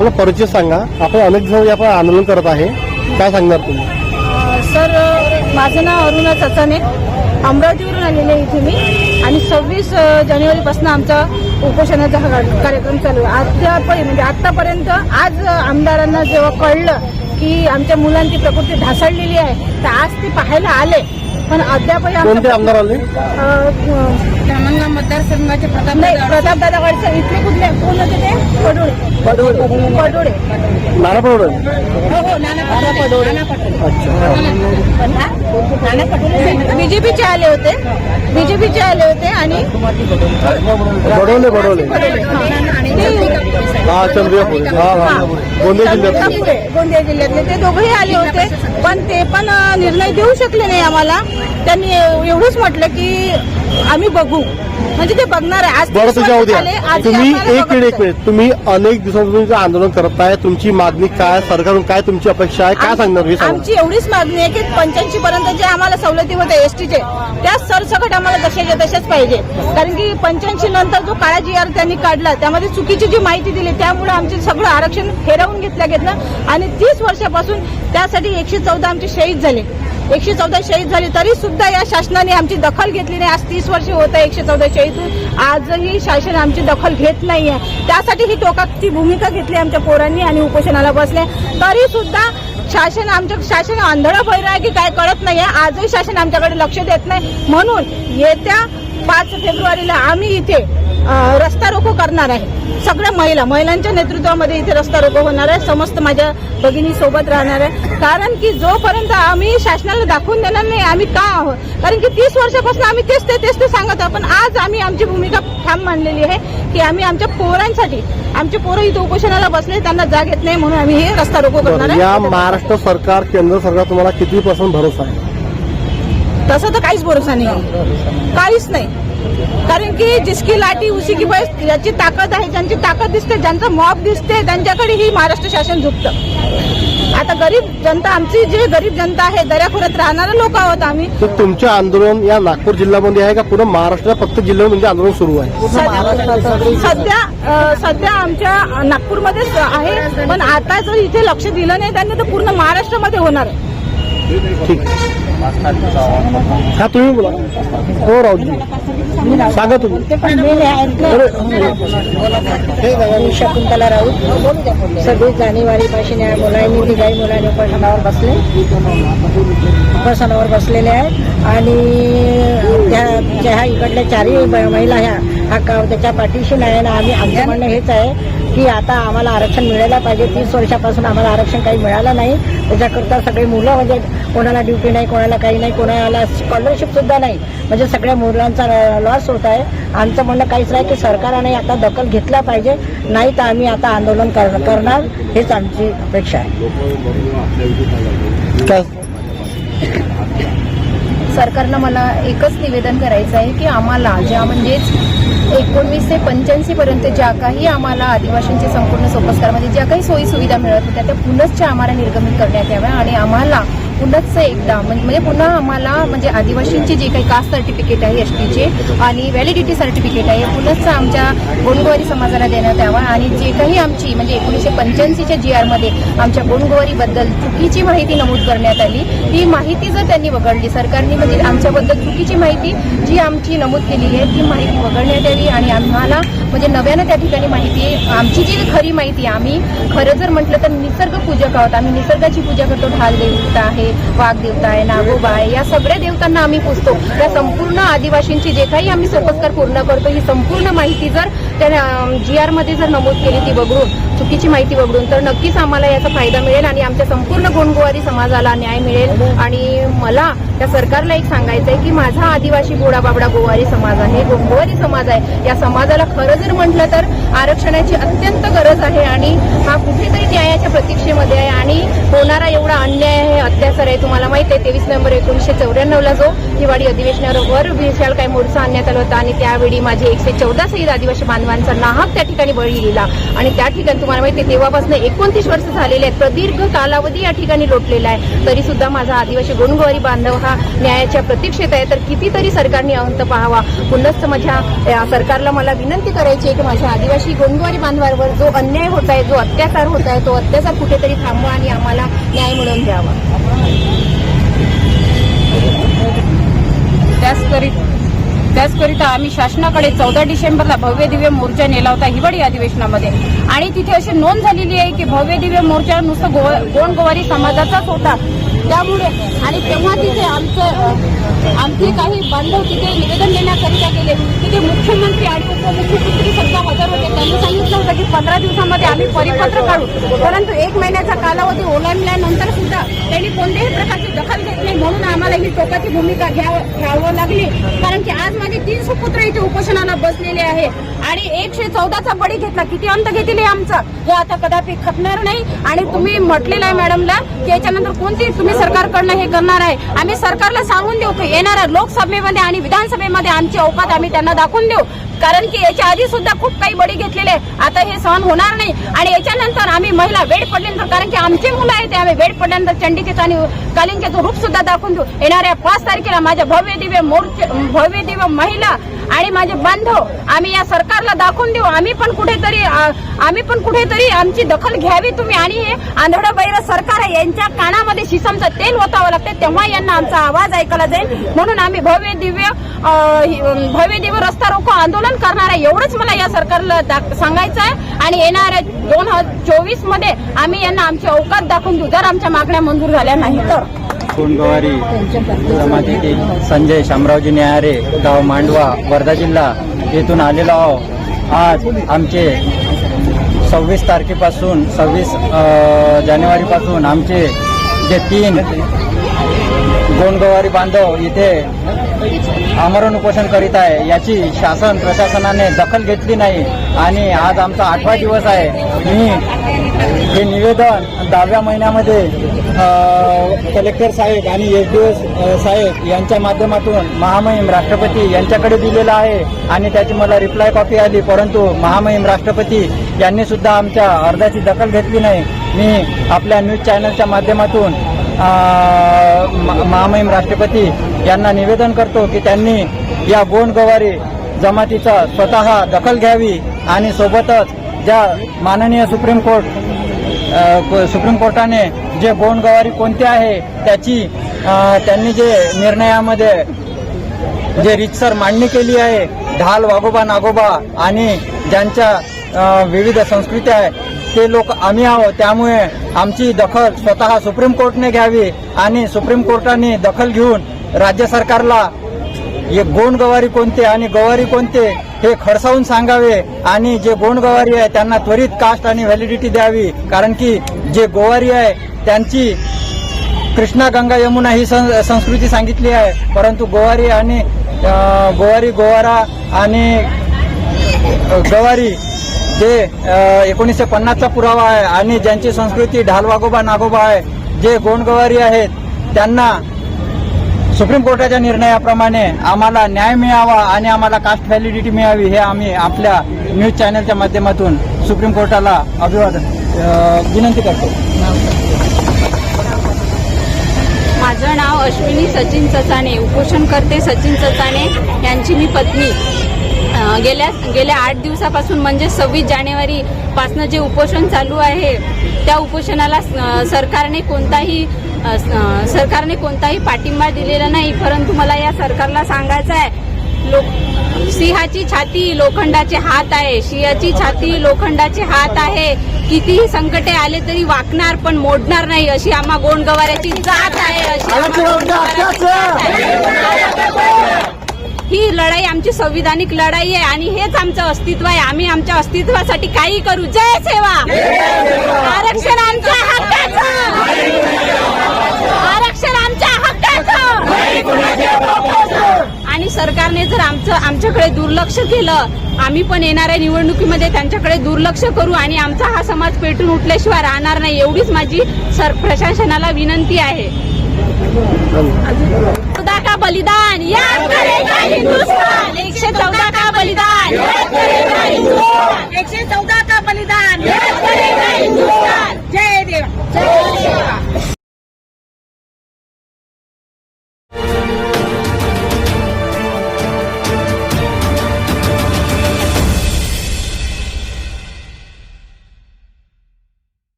आपला परिचय सांगा. आपण अनेक दिवस आपण आंदोलन करत आहे. काय सांगणार तुम्ही? सर माझं नाव अरुणा चचाने. अमरावतीवरून आलेले आहे इथे मी. आणि सव्वीस जानेवारीपासून आमचा उपोषणाचा हा कार्यक्रम चालू आहे. आतापर्यंत म्हणजे आतापर्यंत आज आमदारांना जेव्हा कळलं की आमच्या मुलांची प्रकृती ढासळलेली आहे तर आज ते पाहायला आले. पण अद्यापही आमदार आले? अ, मतदारसंघाचे प्रताप नाही प्रताप दादा गडचे. इथले कुठले? कोण होते ते? पडोळे. पडोळे नाना पडोळे? हो हो नाना पडोळे. बीजेपीचे आले होते. बीजेपीचे आले होते आणि बडोले बडोले हा हा हा. गोंदिया जिल्ह्यात पुढे, गोंदिया जिल्ह्यातले. ते दोघंही आले होते. पण ते पण निर्णय देऊ शकले नाही आम्हाला. त्यांनी एव- एवढंच म्हटलं की आम्ही बघू. म्हणजे ते बघणार आहे. आज बरं तुझ्या उद्या. तुम्ही एक मिनिट एक. मिनिट. तुम्ही अनेक दिवसांपासून आंदोलन करताय तुमची मागणी काय सरकारकडून काय तुमची अपेक्षा आहे? काय सांगणार सांगा. आमची एवढीच मागणी आहे की पंच्याऐंशी पर्यंत जे आम्हाला सवलती होत्या एसटीचे त्या सरसकट आम्हाला तशाच्या तशाच पाहिजे. कारण की पंच्याऐंशी नंतर जो काळा जी आर त्यांनी काढला त्यामध्ये चुकीची जी माहिती दिली त्यामुळे आमचे सगळं आरक्षण फेरवून घेतलं घेतलं आणि तीस वर्षापासून त्यासाठी एकशे चौदा आमचे शहीद झाले. एकशे चौदा शहीद झाले तरी सुद्धा या शासनाने आमची दखल घेतली नाही. आज तीस वर्ष होत आहे एकशे चौदा शहीद आजही शासन आमची दखल घेत नाही आहे त्यासाठी ही टोकाची भूमिका घेतली आमच्या पोरांनी आणि उपोषणाला बसले तरी सुद्धा शासन आमच्या शासन आंधळं भैर आहे की काय कळत नाही आहे आजही शासन आमच्याकडे लक्ष देत नाही. म्हणून येत्या पाच फेब्रुवारीला आम्ही इथे रस्ता रोको करणार आहे. सगळ्या महिला महिलांच्या नेतृत्वामध्ये इथे रस्ता रोको होणार आहे. समस्त माझ्या भगिनी सोबत राहणार आहे. कारण की जोपर्यंत आम्ही शासनाला दाखवून देणार नाही आम्ही का आहोत? कारण की तीस वर्षापासून आम्ही तेच ते तेच ते सांगत आहोत. पण आज आम्ही आमची भूमिका ठाम मांडलेली आहे की आम्ही आमच्या पोरांसाठी आमचे पोरं इथे उपोषणाला बसले त्यांना जाग येत नाही म्हणून आम्ही हे रस्ता रोको करणार या महाराष्ट्र सरकार केंद्र सरकार तुम्हाला किती पर्सेंट भरोसा आहे? तसं तर काहीच भरोसा नाही काहीच नाही. कारण की जिसकी लाठी उसी की बैस याची ताकद आहे ज्यांची ताकद दिसते ज्यांचा मॉब दिसते त्यांच्याकडे ही महाराष्ट्र शासन झुकतं. आता गरीब जनता आमची जी गरीब जनता आहे दऱ्याखोऱ्यात राहणारे लोक आहोत आम्ही. तुमचे आंदोलन या नागपूर जिल्ह्यामध्ये आहे का? पूर्ण महाराष्ट्रात प्रत्येक जिल्ह्यामध्ये तुमचे आंदोलन सुरू आहे. सध्या सध्या आमच्या नागपूरमध्येच आहे पण आता जर इथे लक्ष दिलं नाही त्यांनी तर पूर्ण महाराष्ट्रामध्ये होणार आहे. ठीक हा तुम्ही बोला. हो राऊजी सांगा तुम्ही. मी शकुंतला राऊत सव्वीस जानेवारी पासून या मुलांनी तिघाही मुलांनी उपोषणावर बसले. उपोषणावर बसलेले आहेत आणि त्या ह्या इकडल्या चारही महिला ह्या हा का त्याच्या पाठीशी नाही आणि आम्ही आमचं म्हणणं हेच आहे की आता आम्हाला आरक्षण मिळायला पाहिजे. तीस वर्षापासून आम्हाला आरक्षण काही मिळालं नाही. त्याच्याकरता सगळे मुलं म्हणजे कोणाला ड्युटी नाही कोणाला काही नाही कोणाला स्कॉलरशिप सुद्धा नाही. म्हणजे सगळ्या मुलांचा लॉस होत आहे. आमचं म्हणणं काहीच नाही की सरकारने आता दखल घेतला पाहिजे. नाही तर आम्ही आता आंदोलन कर- करणार. हेच आमची अपेक्षा आहे. सरकारनं मला एकच निवेदन करायचं आहे की आम्हाला ज्या म्हणजेच एकोणवीसशे पंच्याऐंशी पर्यंत ज्या काही आम्हाला आदिवासींचे संपूर्ण सोपस्कारामध्ये ज्या काही सोयी सुविधा मिळत होत्या त्या पुनश्च आम्हाला निर्गमित करण्यात याव्या आणि आम्हाला पुनश्च एकदा म्हणजे पुन्हा आम्हाला म्हणजे आदिवासींचे जे काही कास्ट सर्टिफिकेट आहे एस टीचे आणि व्हॅलिडिटी सर्टिफिकेट आहे पुनश्च आमच्या गोंडगोवारी समाजाला देण्यात यावा. आणि जे काही आमची म्हणजे एकोणीसशे पंच्याऐंशीच्या जी आरमध्ये आमच्या गोंडगोवारीबद्दल चुकीची माहिती नमूद करण्यात आली ती माहिती जर त्यांनी वगळली सरकारने म्हणजे आमच्याबद्दल चुकीची माहिती जी आमची नमूद केली आहे ती माहिती वगळण्यात यावी. आणि आम्हाला म्हणजे नव्यानं त्या ठिकाणी माहिती आमची जी खरी माहिती आहे, आम्ही खरं जर म्हटलं तर निसर्ग पूजक आहोत. आम्ही निसर्गाची पूजा करतो ढाल देवता आहे वाघ आहे नागोबा आहे या सगळ्या देवतांना आम्ही पूजतो. या संपूर्ण आदिवासींची जे काही आम्ही सोपस्कार पूर्ण करतो ही संपूर्ण माहिती जर त्या जी आरमध्ये जर नमूद केली ती वगळून चुकीची माहिती वगळून तर नक्कीच आम्हाला याचा फायदा मिळेल आणि आमच्या संपूर्ण गोंडगोवारी समाजाला न्याय मिळेल. आणि मला त्या सरकारला एक सांगायचं आहे की माझा आदिवासी गोडा बाबडा गोवारी समाज आहे गोंगोवारी समाज आहे. या समाजाला खरं जर म्हटलं तर आरक्षणाची अत्यंत गरज आहे आणि हा कुठेतरी न्यायाच्या प्रतीक्षेमध्ये आहे आणि होणारा एवढा अन्याय अत्याचार आहे तुम्हाला माहिती आहे तेवीस नोव्हेंबर एकोणीसशे चौऱ्याण्णवला जो हिवाळी अधिवेशनावर विशाल काही मोर्चा आणण्यात आला होता आणि त्यावेळी माझे एकशे चौदा सहित आदिवासी बांधवांचा नाहक त्या ठिकाणी बळी गेला. आणि त्या ठिकाणी तुम्हाला माहिती आहे तेव्हापासून एकोणतीस वर्ष झालेले आहेत. प्रदीर्घ कालावधी या ठिकाणी लोटलेला आहे. तरी सुद्धा माझा आदिवासी गोंडगोवारी बांधव हा न्यायाच्या प्रतीक्षेत आहे. तर कितीतरी सरकारने अंत पाहावा. पुन्हा माझ्या सरकारला मला विनंती करायची करायची आहे की माझ्या आदिवासी गोंदवारी बांधवांवर जो अन्याय होत आहे जो अत्याचार होत आहे तो अत्याचार कुठेतरी थांबवा आणि आम्हाला न्याय मिळवून द्यावा. त्याचकरिता त्याचकरिता आम्ही शासनाकडे चौदा डिसेंबरला भव्य दिव्य मोर्चा नेला होता हिवाळी अधिवेशनामध्ये. आणि तिथे अशी नोंद झालेली आहे की भव्य दिव्य मोर्चा नुसतं गोवा गोंडगोवारी समाजाचाच होता. त्यामुळे आणि तेव्हा तिथे आमचं आमचे काही बांधव तिथे निवेदन देण्याकरिता गेले. तिथे मुख्यमंत्री आणि उपमुख्यमंत्री सुद्धा हजर होते. त्यांनी सांगितलं होतं की पंधरा दिवसामध्ये आम्ही परिपत्र काढू. परंतु एक महिन्याचा कालावधी ओलांडल्यानंतर सुद्धा त्यांनी कोणत्याही प्रकारची दखल घेतली नाही म्हणून मला ही टोकाची भूमिका घ्यावं घ्यावं लागली. कारण की आज माझे तीन सुपुत्र इथे उपोषणाला बसलेले आहे. आणि एकशे चौदाचा बळी घेतला. किती अंत घेतील हे आमचा? हे आता कदापि खपणार नाही. आणि तुम्ही म्हटलेलं आहे मॅडमला की याच्यानंतर कोणती तुम्ही सरकारकडनं हे करणार आहे? आम्ही सरकारला सांगून देऊ की येणाऱ्या लोकसभेमध्ये आणि विधानसभेमध्ये आमची अवकात आम्ही त्यांना दाखवून देऊ. कारण की याच्या आधी सुद्धा खूप काही बळी घेतलेले आहे. आता हे सहन होणार नाही. आणि याच्यानंतर आम्ही महिला वेळ पडल्यानंतर कारण की आमचे मुलं आहेत आम्ही वेळ पडल्यानंतर चंडीचे आणि कालिंगचे रूप सुद्धा दाखवून देऊ. येणाऱ्या पाच तारखेला माझ्या भव्य दिव्य मोर्चे भव्य दिव्य महिला आणि माझे बांधव आम्ही या सरकारला दाखवून देऊ. आम्ही पण कुठेतरी आम्ही पण कुठेतरी आमची दखल घ्यावी तुम्ही आणि हे आंधळ बैर सरकार आहे. यांच्या कानामध्ये शिसमचं तेल ओतावं लागते तेव्हा यांना आमचा आवाज ऐकायला जाईल. म्हणून आम्ही भव्य दिव्य भव्य दिव्य रस्ता रोको आंदोलन करणार आहे. एवढंच मला या सरकारला दाख- सांगायचं आहे. आणि येणाऱ्या दोन हजार चोवीसमध्ये आम्ही यांना आमची अवकात दाखवून देऊ जर आमच्या मागण्या मंजूर झाल्या नाही तर. सोनगवारी जमातीतील संजय शामरावजी न्याहारे गाव मांडवा वर्धा जिल्हा येथून आलेलो आहो. आज आमचे सव्वीस तारखेपासून सव्वीस जानेवारीपासून आमचे जे तीन गोंडगवारी बांधव इथे आमरण उपोषण करीत आहे. याची शासन प्रशासनाने दखल घेतली नाही आणि आज आमचा आठवा दिवस आहे. मी हे निवेदन दहाव्या महिन्यामध्ये कलेक्टर साहेब आणि एस डी एस साहेब यांच्या माध्यमातून महामहिम राष्ट्रपती यांच्याकडे दिलेलं आहे आणि त्याची मला रिप्लाय कॉपी आली. परंतु महामहिम राष्ट्रपती यांनी सुद्धा आमच्या अर्जाची दखल घेतली नाही. मी आपल्या न्यूज चॅनलच्या माध्यमातून महामहिम राष्ट्रपती यांना निवेदन करतो की त्यांनी या बोंडगवारी जमातीचा स्वतः दखल घ्यावी आणि सोबतच ज्या माननीय सुप्रीम कोर्ट सुप्रीम कोर्टाने जे बोंडगवारी कोणती कोणते आहे त्याची त्यांनी जे निर्णयामध्ये जे रितसर मांडणी केली आहे ढाल वागोबा नागोबा आणि ज्यांच्या विविध संस्कृती आहे ते लोक आम्ही आहोत त्यामुळे आमची दखल स्वतः सुप्रीम कोर्टने घ्यावी आणि सुप्रीम कोर्टाने दखल घेऊन राज्य सरकारला हे गोंडगवारी कोणते आणि गवारी कोणते हे खडसावून सांगावे आणि जे गोंडगवारी आहे त्यांना त्वरित कास्ट आणि व्हॅलिडिटी द्यावी. कारण की जे गोवारी आहे त्यांची कृष्णा गंगा यमुना ही सं- संस्कृती सांगितली आहे. परंतु गोवारी आणि गोवारी गोवारा आणि गवारी जे एकोणीसशे पन्नासचा पुरावा आहे आणि ज्यांची संस्कृती ढालवागोबा नागोबा आहे जे गोंडगवारी आहेत त्यांना सुप्रीम कोर्टाच्या निर्णयाप्रमाणे आम्हाला न्याय मिळावा आणि आम्हाला कास्ट व्हॅलिडिटी मिळावी हे आम्ही आपल्या न्यूज चॅनलच्या माध्यमातून सुप्रीम कोर्टाला अभिवादन विनंती करतो. माझं नाव अश्विनी सचिन चचाणे उपोषणकर्ते सचिन चचाणे यांची मी पत्नी. गेल्या गेल्या आठ दिवसापासून म्हणजे सव्वीस जानेवारी पासनं जे उपोषण चालू आहे त्या उपोषणाला सरकारने कोणताही सरकारने कोणताही पाठिंबा दिलेला नाही परंतु मला या सरकारला सांगायचं आहे लोक सिंहाची छाती लोखंडाचे हात आहे सिंहाची छाती लोखंडाचे हात आहे कितीही संकटे आले तरी वाकणार पण मोडणार नाही अशी आम्हा गोंडगवाऱ्याची जात आहे अशी ही लढाई आमची संविधानिक लढाई आहे आणि हेच आमचं अस्तित्व आहे. आम्ही आमच्या अस्तित्वासाठी काही करू. जय सेवा! आरक्षण आमच्या हक्काचं! आरक्षण आमच्या हक्काचं! आणि सरकारने जर आमचं आमच्याकडे दुर्लक्ष केलं आम्ही पण येणाऱ्या निवडणुकीमध्ये त्यांच्याकडे दुर्लक्ष करू आणि आमचा हा समाज पेटून उठल्याशिवाय राहणार नाही एवढीच माझी सर प्रशासनाला विनंती आहे. चौदा का बलिदान? याद करेगा हिंदुस्तान? एकशे चौदा का बलिदान? याद करेगा हिंदुस्तान? एकशे